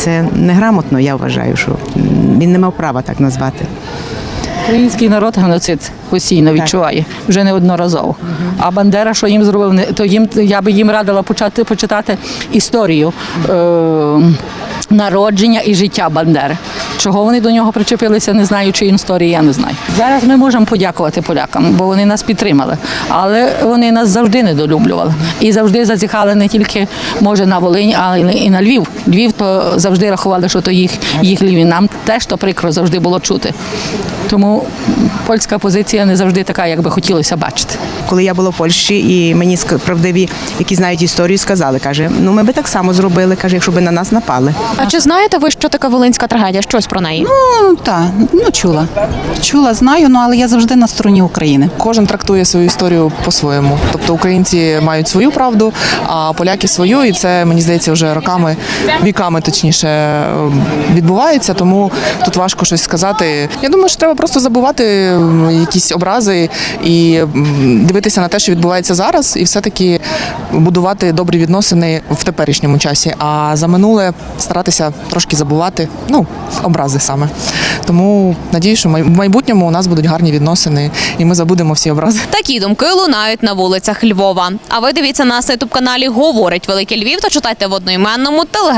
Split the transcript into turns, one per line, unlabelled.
Це неграмотно, я вважаю, що він не мав права так назвати.
Український народ геноцид постійно відчуває вже неодноразово. А Бандера, що їм зробив, то їм я би їм радила почати почитати історію е, народження і життя Бандери. Чого вони до нього причепилися, не знаю, чи історії, я не знаю. Зараз ми можемо подякувати полякам, бо вони нас підтримали, але вони нас завжди недолюблювали і завжди зазіхали не тільки може на Волинь, а й і на Львів. Львів то завжди рахували, що то їх, їх Львів. Нам теж то прикро завжди було чути. Тому польська позиція не завжди така, як би хотілося бачити.
Коли я була в Польщі, і мені правдиві, які знають історію, сказали, каже, ну ми би так само зробили, каже, якщо би на нас напали.
А чи знаєте ви, що таке волинська трагедія? Щось про неї?
Ну так, ну чула. Чула, знаю, ну але я завжди на стороні України.
Кожен трактує свою історію по-своєму. Тобто українці мають свою правду, а поляки свою, і це мені здається вже роками, віками точніше відбувається. Тому тут важко щось сказати. Я думаю, що треба просто забувати якісь образи і дивитися на те, що відбувається зараз, і все-таки будувати добрі відносини в теперішньому часі. А за минуле старатися трошки забувати. Ну, образи саме. Тому надію, що в майбутньому у нас будуть гарні відносини, і ми забудемо всі образи.
Такі думки лунають на вулицях Львова. А ви дивіться нас на ютуб каналі Говорить Великий Львів та читайте в одноіменному телеграм.